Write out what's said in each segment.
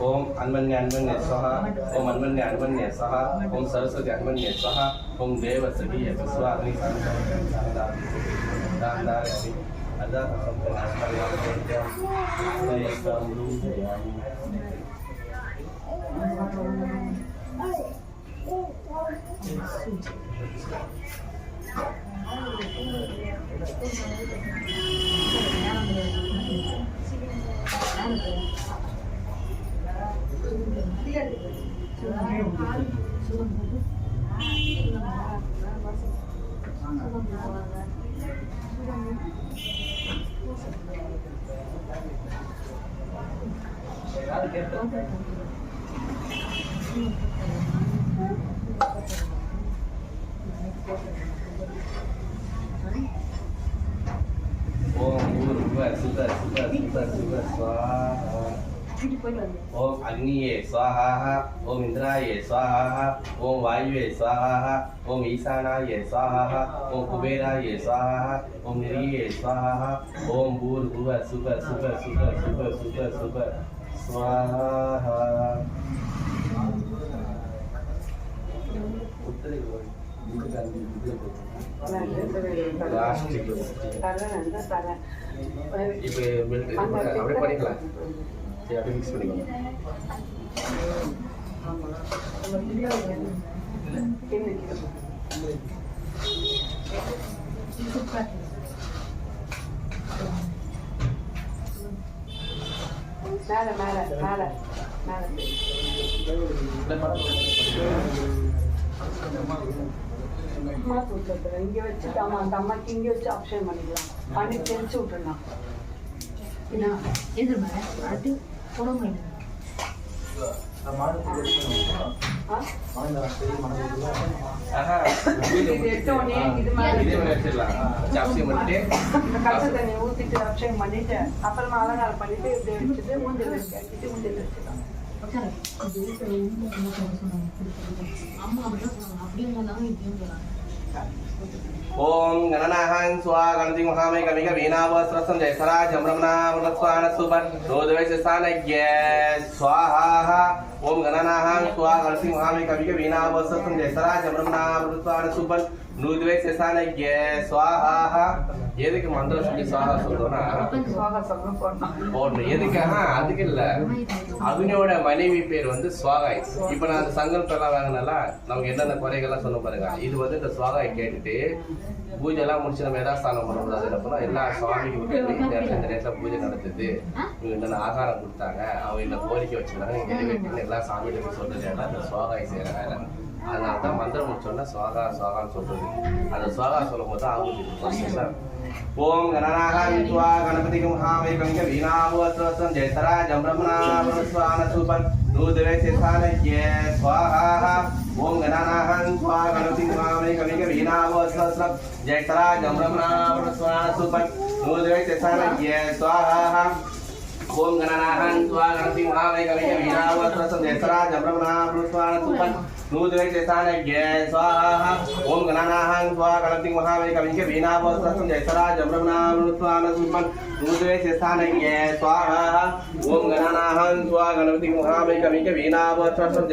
ओम अन्मन्य अन्मन्य स्वाहा ओम अन्मन्य अन्मन्य स्वाहा ओम सरस्वती अन्मन्य स्वाहा ओम देव सभी स्वाग्नि सांदा 更简 ओम अग्निये स्वाहा ओम इंद्राये स्वाहा ओम वायुवे स्वाहा ओम ईशानाय स्वाहा ओम कुबेराय स्वाहा ओम निरिये स्वाहा ओम भूर्भुवः सुतः सुतः सुतः सुतः सुतः सुतः स्वाहा லாஸ்ட் இப்போ மில்க் அப்படியே பண்ணிக்கலாம் சரி அப்படியே மிக்ஸ் மேல மேல மேல மேல. மாத்து விட்டுறது இங்க வச்சுட்டு அம்மா அந்த அம்மாக்கு இங்கே வச்சு ஆப்ஷன் பண்ணிக்கலாம். பண்ணி தெரிஞ்சு விட்டுருந்தான் எதிர்மறை அது புறமை ஆ? இது இது மாதிரி இந்த ஊத்திட்டு அபிஷேகம் பண்ணிட்டு அப்புறமா அலங்காரம் பண்ணிட்டு இப்படி வச்சுட்டு மூஞ்சில் வச்சுட்டு மூஞ்சில் வச்சுக்கலாம். அம்மா அப்படிதான் சொன்னாங்க இப்படியும் சொன்னாங்க ఓం గణనాహాం స్వా గణతి మహామే కవిక వీణావస్త్రస్వం జయసరాజ్ అమ్రమణామృతస్వాన సూపర్ రోదవేశానజ్ఞ స్వాహ ఓం గణనాహాం స్వా గణతి మహామే కవిక వీణావస్త్రస్వం జయసరాజ్ అమ్రమణామృతస్వాన సూపర్ நூறு வயசு சாணக்கிய சுவாஹா எதுக்கு மந்திரம் சொல்லி சுவாகா சொல்றோம்னா? போடணும். எதுக்காக அதுக்கு இல்ல. அவனோட மனைவி பேர் வந்து சுவாகாய் இப்ப நான் அந்த சங்கல்பெல்லாம் வாங்கினால நமக்கு என்னென்ன குறைகள்லாம் சொல்ல பாருங்க. இது வந்து இந்த சுவாகாய் கேட்டுட்டு பூஜை எல்லாம் முடிச்சு நம்ம எதாஸ்தானம் பண்ணணும் அதுக்கப்புறம் எல்லா சுவாமிக்கு விட்டு இந்த இந்த நேரத்தில் பூஜை நடத்துது இவங்க என்னென்ன ஆகாரம் கொடுத்தாங்க அவங்க என்ன கோரிக்கை வச்சிருந்தாங்க நிறைவேற்றணும் எல்லா சாமிகளுக்கும் சொல்றது அந்த சுவாகாய் செய்யற அதனால தான் மந்திரம் முடிச்சோன்னா சுவாகா சுவாகான்னு சொல்றது அந்த சுவாகா சொல்லும் போது தான் அவங்க ஓம் கணநாகாம் ஸ்வா கணபதிக்கு மகாவைகம் வீணாவோத்ரவசம் ஜெயசராஜம் பிரம்மணாவஸ்வான சூபன் நூதவே சேசானஜ்ய ஸ்வாஹா ஓம் கணநாகாம் ஸ்வா கணபதி மகாவைகம் வீணாவோத்ரவசம் ஜெயசராஜம் பிரம்மணாவஸ்வான சூபன் நூதவே சேசானஜ்ய ஸ்வாஹா ஓம் கணநாகன் துவா கணபதி மகாவை கவிய வீணாவத்ரசம் தேசரா ஜப்ரமணா புருஷ்வான नूतनेक्षेसान ज्ञे स्वाहा ओम स्वाहा ओम गणानाहं स्वाहा गणतिं महामेकमिंके वीणावसरसं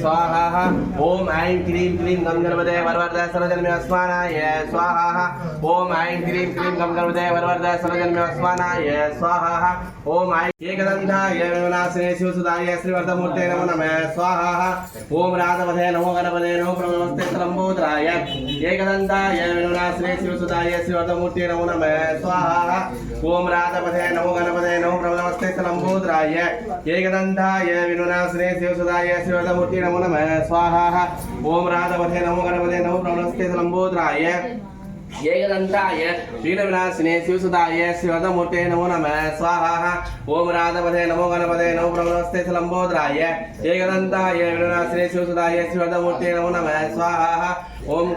स्वाहा ओम ऐं क्रीं क्लीं गं गणपते वरवरदे सर्वजन्मे अस्मानाय स्वाहा ओम ऐं क्रीं क्लीं गं गणपते वरवरदे सर्वजन्मे अस्मानाय स्वाहा ओम ऐं एकदन्धाय विमनाशने शिवसुदा शिवसुदाय श्रीवर्धमूर्ते नमो नमः स्वाहा ओम राधपथे नमो गणपते नमो प्रभवस्ते लम्बोदराय एकदन्ताय विनाशने शिवसुदाय श्रीवर्धमूर्ते नमो नमः स्वाहा ओम राधपथे नमो गणपते नमो प्रभवस्ते लम्बोदराय एकदन्ताय विनाशने शिवसुदाय श्रीवर्धमूर्ते नमो नमः स्वाहा ओम राधपथे नमो गणपते नमो प्रभवस्ते लम्बोदराय ఏకదంతాయ వీరవినాశినే శివసుదాయ శివదమూర్తే నమో నమ. స్వాహ ఓం రాధపదే నమో గణపదే నమో బ్రహ్మస్తే లంబోదరాయ ఏకదంతాయ వీరవినాశినే శివసుదాయ శివదమూర్తే నమో నమ. స్వాహ ओम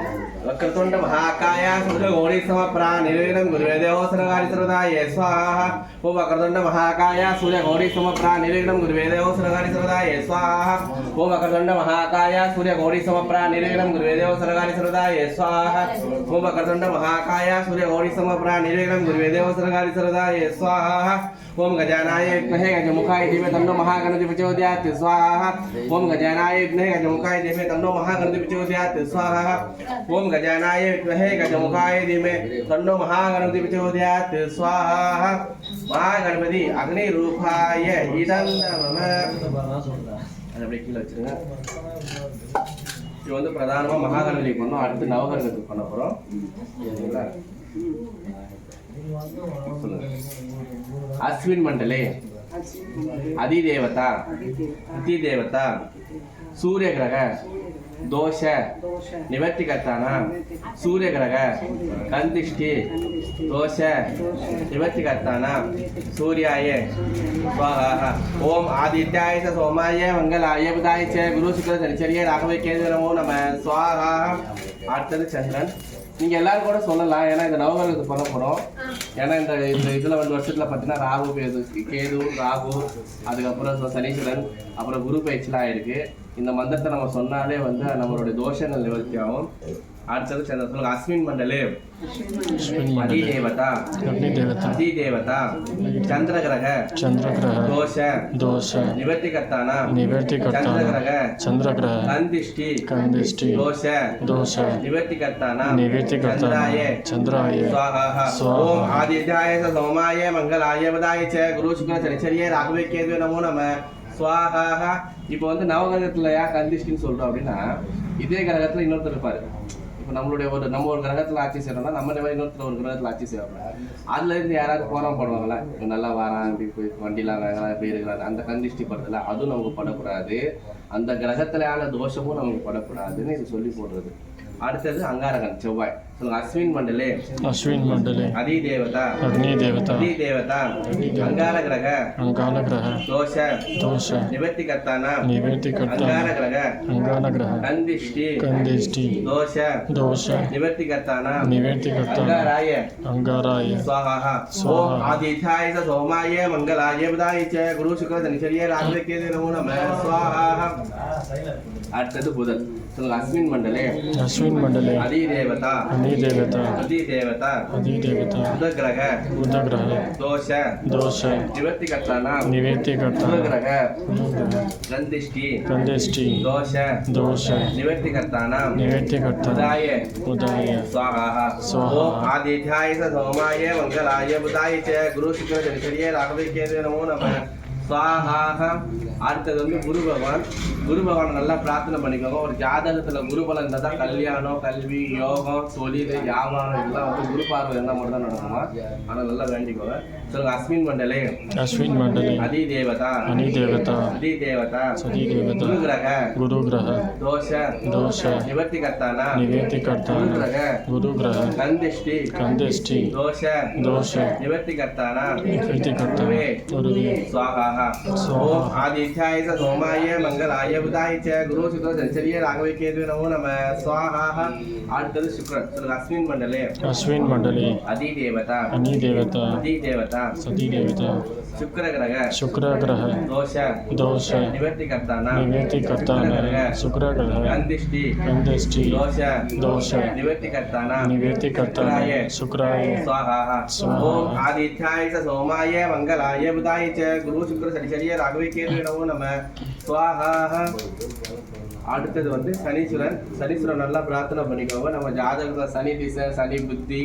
वक्रतुंड महाकाय सूर्यघोरी समप्रा निर्विघ्नं गुरुवे देवो सर्वकार्य सर्वदाय स्वाहा ओम वक्रतुंड महाकाय सूर्यघोरी समप्रा निर्विघ्नं गुरुवे देवो सर्वकार्य सर्वदाय स्वाहा ओम वक्रतुंड महाकाय सूर्यघोरी समप्रा निर्विघ्नं गुरुवे देवो सर्वकार्य सर्वदाय स्वाहा ओम वक्रतुंड महाकाय सूर्यघोरी समप्रा निर्विघ्नं गुरुवे देवो सर्वकार्य सर्वदाय स्वाहा ओम गजानाय विद्महे गजमुखाय धीमहि तन्नो महागणपति प्रचोदयात् स्वाहा ओम गजानाय विद्महे गजमुखाय धीमहि तन्नो महागणपति प्रचोदयात् स्वाहा ஓம் கஜானாய வித்மஹே கஜமுகாய தீமே தன்னோ மகாகணபதி பிரச்சோதயாத் சுவாஹா மகாகணபதி அக்னி ரூபாய இடம் நம அது கீழே வச்சிருங்க இது வந்து பிரதானமாக மகாகணபதிக்கு பண்ணோம் அடுத்து நவகரகத்துக்கு பண்ண போகிறோம் சரிங்களா அஸ்வின் மண்டலே அதிதேவதா அதிதேவதா சூரிய கிரக ದೋಷ ನಿವರ್ತಿಕರ್ತಾನ ಸೂರ್ಯ ಗ್ರಹ ಕಂದಿಷ್ಟಿ ದೋಷ ನಿವರ್ತಿಕರ್ತಾನ ಸೂರ್ಯಾಯ ಸ್ವಾಹ ಓಂ ಆದಿತ್ಯಾಯ ಚ ಸೋಮಾಯ ಮಂಗಲಾಯ ಬುಧಾಯ ಚ குரு சுக்கர சனிச்சரிய ராகவே கேது நமோ நம ஸ்வாஹா அடுத்தது சந்திரன் நீங்க எல்லாரும் கூட சொல்லலாம் ஏன்னா இந்த நவகிரகத்துக்கு பண்ண போறோம் ஏன்னா இந்த இந்த இதுல வந்து வருஷத்துல பார்த்தீங்கன்னா ராகு கேது கேது ராகு அதுக்கப்புறம் சனீஸ்வரன் அப்புறம் குரு பயிற்சிலாம் இருக்கு இந்த மந்திரத்தை நம்ம சொன்னாலே வந்து நம்மளுடைய தோஷங்கள் நிவர்த்தி ஆகும். அடுத்தது சேர்ந்த சொல்லுங்க அஸ்மின் மண்டலே. அதி தேவதா அதி தேவதா சந்திர கிரக சந்திர கிரக தோஷ. தோஷ. நிவர்த்தி கர்த்தானா நிவர்த்தி சந்திர கிரக சந்திர கிரக கந்திஷ்டி. கந்திஷ்டி. தோஷ. தோஷ. நிவர்த்தி கர்த்தானா நிவர்த்தி கர்த்தாய சந்திராய. சுவாஹா. ஓம் ஆதித்யாய சோமாய மங்களாய வதாய ச குரு சுக்ர சனிச்சரியே ராகவே கேதுவே நமோ நம. சுவாஹா. இப்போ வந்து நவகிரகத்துல ஏன் கந்திஷ்டின்னு சொல்றோம் அப்படின்னா இதே கிரகத்துல இன்னொருத்தர் இருப்பாரு. இப்போ நம்மளுடைய ஒரு நம்ம ஒரு கிரகத்துல ஆட்சி செய்யறோம்னா நம்ம இன்னொருத்தர் ஒரு கிரகத்துல ஆட்சி செய்வாங்க அதுல இருந்து யாராவது போறாம போடுவாங்களா இப்போ நல்லா வரான் இப்படி போய் வண்டிலாம் வாங்கலாம் இப்படி அந்த கந்திஷ்டி படத்துல அதுவும் நமக்கு படக்கூடாது. அந்த கிரகத்திலான தோஷமும் நமக்கு படக்கூடாதுன்னு இது சொல்லி போடுறது. அடுத்தது அங்காரகம் செவ்வாய் சொல்லுங்க அஸ்வின் மண்டலே அஸ்வின் மண்டலே அதி தேவதா அக்னி தேவதா அதி தேவதா அங்கார கிரக அங்கார கிரக தோஷ தோஷ நிவர்த்தி கர்த்தானா நிவர்த்தி கர்த்தா அங்கார கிரக அங்கார கிரக கந்திஷ்டி கந்திஷ்டி தோஷ தோஷ நிவர்த்தி கர்த்தானா நிவர்த்தி கர்த்தா அங்காராய அங்காராய சுவாஹா சோ ஆதிதாய சோமாய மங்களாய விதாய ச குரு சுக்கிர தனிசரியே ராகவே கேதே நமோ நம சுவாஹா அடுத்தது புதன் சொல்லுங்க அஸ்வின் மண்டலே अश्विन मंडले அதி தேவதா अग्नि देवता அதி தேவதா अधि देवता புத கிரக बुध ग्रह தோஷ दोष நிவர்த்தி கர்த்தானா निवृत्ति करता புத கிரக बुध ग्रह கந்திஷ்டி कंदिष्टि தோஷ दोष निवृत्ति करताना निवृत्ति करता बुधाय उदाय स्वाहा स्वाहा। ओम आदित्याय स सोमाय मंगलाय बुधाय च गुरु शुक्र शनिचर्ये राघवे केतु நமோ நம சுவாஹா அடுத்தது வந்து குரு பகவான். குரு பகவான் நல்லா பிரார்த்தனை பண்ணிக்கோங்க. ஒரு ஜாதகத்துல குரு பலம் தான் கல்யாணம் கல்வி யோகம் தொழில் வியாபாரம் இதெல்லாம் வந்து குரு பார்வை இருந்தால் மட்டும் தான் நடக்குமா? ஆனால் நல்லா வேண்டிக்கோங்க. சொல்லுங்க அஸ்வின் மண்டலே. அஸ்வின் மண்டலே. அதி தேவதா அதி தேவதா அதி தேவதா சதி தேவதா குரு கிரக குரு கிரக தோஷ. தோஷ. நிவர்த்தி கர்த்தானா நிவர்த்தி கர்த்தானா குரு கிரக குரு கிரக கந்திஷ்டி. கந்திஷ்டி. தோஷ. தோஷ. நிவர்த்தி கர்த்தானா நிவர்த்தி கர்த்தானா ஒரு சுவாகா ஓம் ஆதி आदित्याय च सोमाय मंगलाय बुधाय च गुरु शुक्र चंचल्य केतु नमो नमः। स्वाहा आर्तद शुक्र। अस्मिन् मण्डले। अस्मिन् मण्डले। अधिदेवता। अधिदेवता। अधिदेवता। सतीदेवता शुक्रग्रह। शुक्रग्रह। दोष। दोष। निवृत्तिकर्ता निवृत्तिकर्ता शुक्रग्रह। दोष। दोष। शुक्राय। स्वाहा। ओम आदित्याय सोमाय मंगलाय बुधाय च गुरु शुक्र चंचल्य राघवे केतु நமோ நம சுவாஹாஹா. அடுத்தது வந்து சனீஸ்வரன். சனீஸ்வரன் நல்லா பிரார்த்தனை பண்ணிக்கோங்க. நம்ம ஜாதகத்தில் சனி திசை சனி புத்தி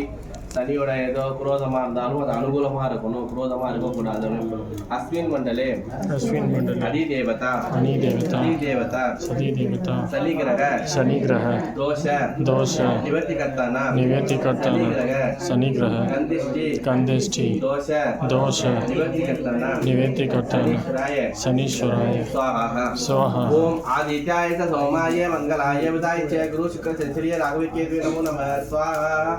சனியோட ஏதோ குரோதமாக இருந்தாலும் அது அனுகூலமாக இருக்கணும். குரோதமாக இருக்கக்கூடாது அஸ்வின் மண்டலே. அஸ்வின் மண்டலே. அடி தேவதா. அணி தேவதா. அணி தேவதா. சதி தேவதா. சனி கிரக. சனி கிரக. தோஷ. தோஷ. நிவர்த்தி கர்த்தானா. நிவர்த்தி கர்த்தானா. சனி கிரக. கந்திஷ்டி. கந்திஷ்டி. தோஷ. தோஷ. நிவர்த்தி கர்த்தானா. நிவர்த்தி கர்த்தானா. சனீஸ்வராய. சுவாஹா. சுவாஹா. ஓம் ஆதித்யாய சோமாய மங்களாய விதாய குரு சுக்கர சந்திரிய ராகவிக்கேது நமோ நம. சுவாஹா.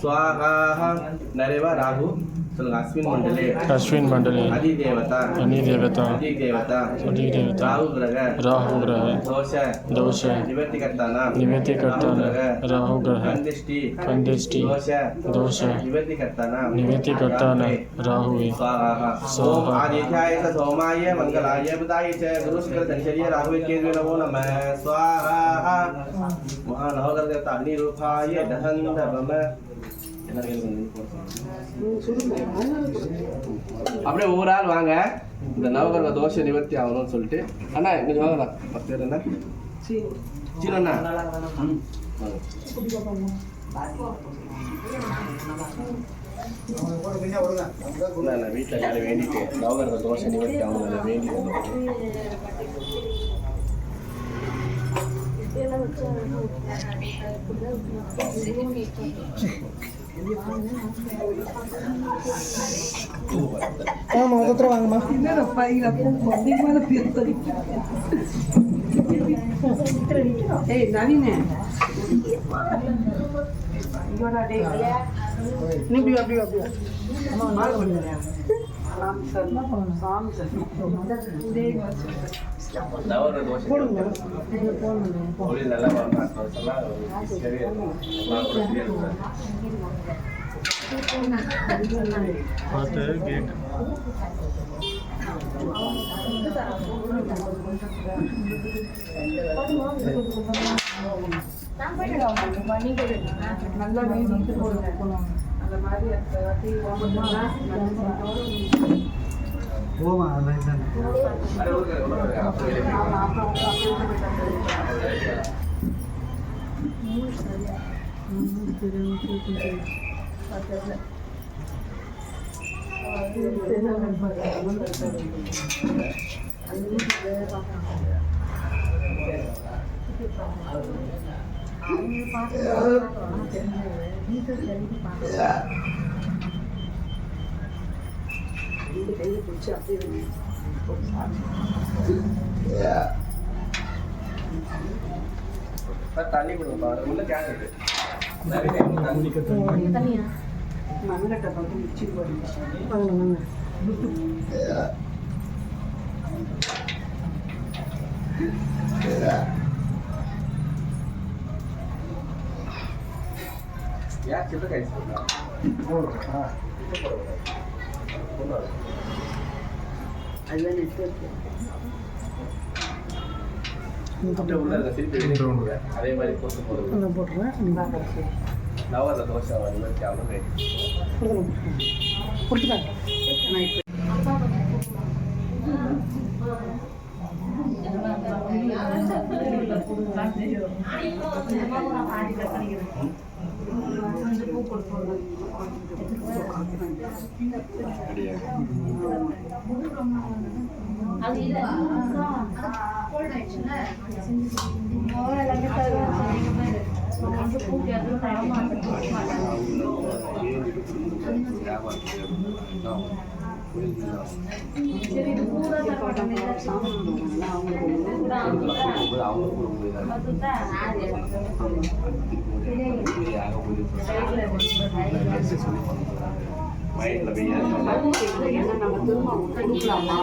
स्वाहाः नरेव राहु अस्मिन् मण्डले अस्मिन् मण्डले अधिदेवता राहु अधिदेवता अधिदेवता राहुग्रह राहुग्रह दोष दोष निवृत्तिकर्तानां। निवृत्तिकर्तानां राहुग्रह कन्दिष्टि कन्दिष्टि दोष दोष निवृत्तिकर्तानां। निवृत्तिकर्तानां राहुवे सोम आदित्याय च सोमाय मङ्गलाय बुधाय च। गुरुशुक्रधनशर्य राहुवे केन्द्रे नमो नमः। स्वाहा। महानवगर्गता अग्निरूपाय दहन्तवम। அப்படியே ஒவ்வொரு ஆள் வாங்க. இந்த நவகிரக தோஷ நிவர்த்தி ஆகணும்னு சொல்லிட்டு. அண்ணா இங்க வாங்கண்ணா பத்து பேர் என்ன சீனண்ணா நான் வீட்டில் எல்லாரும் வேண்டிட்டு நவகிரக தோஷ நிவர்த்தி ஆகணும் வேண்டிட்டு என்னப்பா அதிகமான பேர் சொல்லி ஏய் நவீனே. இப்படி அப்படி அப்படி. சாமி சாமி சார். நவகிரக தோஷ தொழில் நல்லா வரணும் தோஷம்லாம் சரி பார்த்து கேட் நல்லா அந்த மாதிரி அந்த வாட்டி ஓமத்துனா பாட்டு பாட்டு ரெண்டு கையில் பிடிச்சி அப்படியே தண்ணி கொடுங்கப்பா உள்ள கேன் இருக்கு. மண்ணட்டை பார்த்து மிச்சி போடுங்க. யார் சின்ன கைஸ் போடுறா அதே மாதிரி போட்டு போடுங்க நான் 아니 이제 மைண்ட்ல போய் ஏன்னா நம்ம திரும்ப கொடுக்கலாமா?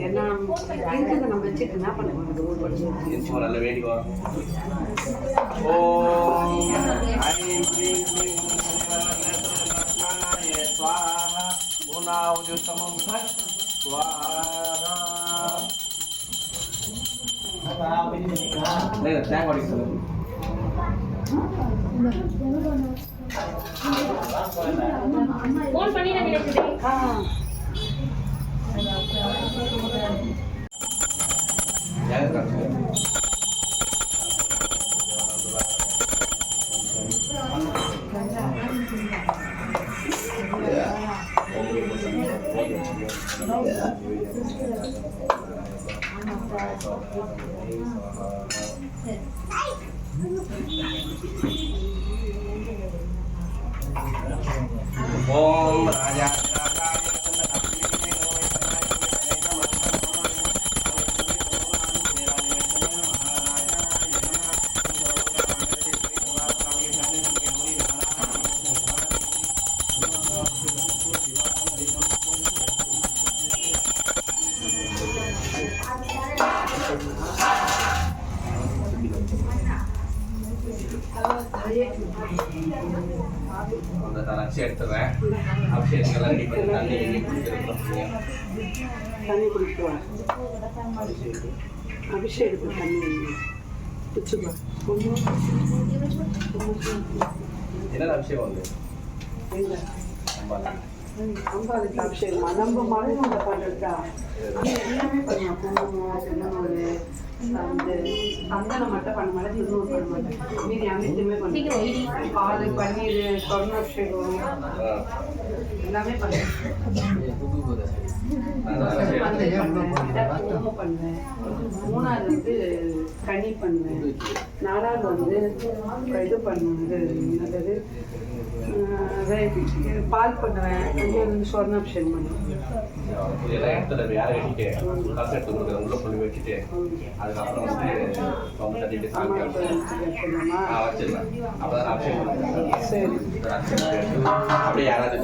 ஏன்னா நம்ம வச்சுட்டு என்ன பண்ண போறது? நல்ல ஸ்வாஹா தேங்காய் உடைக்க சொல்லு ஃபோன் பண்ணி நான் கேட்குறேன் ఓం రాజా அந்த அரிசி எடுத்துறேன் அபிஷேகங்கள்லாம் ரெடி பண்ணி தண்ணி குடிக்கிறோம் தண்ணி வா. அபிஷேகத்துக்கு தண்ணி வேணும். குடிச்சுப்பா. கொஞ்சம் என்னென்ன அபிஷேகம் வந்து. அம்பாளுக்கு அபிஷேகமா? நம்ம மலையில பண்றதா? அது எல்லாமே பண்ணலாம். குங்குமம், திருநூறு, சங்கு, சந்தனம் மட்டும் பண்ண மாட்டேன், திருநூறு பண்ண மாட்டேன். மீதி அனைத்துமே பண்ணுவேன். பால், பன்னீர், சொர்ண அபிஷேகம் ஆ. எல்லாமே பண்ணுவேன். அந்த பண்ணுவேன். மூணாவது வந்து கனி பண்ணுவேன் நாலாவது வந்து இது பண்ணுவேன் இது என்னது பால் பண்ணுவேன். வந்து சொர்ணாபிஷேகம் பண்ணுவேன். சரி. அப்படியே யாராவது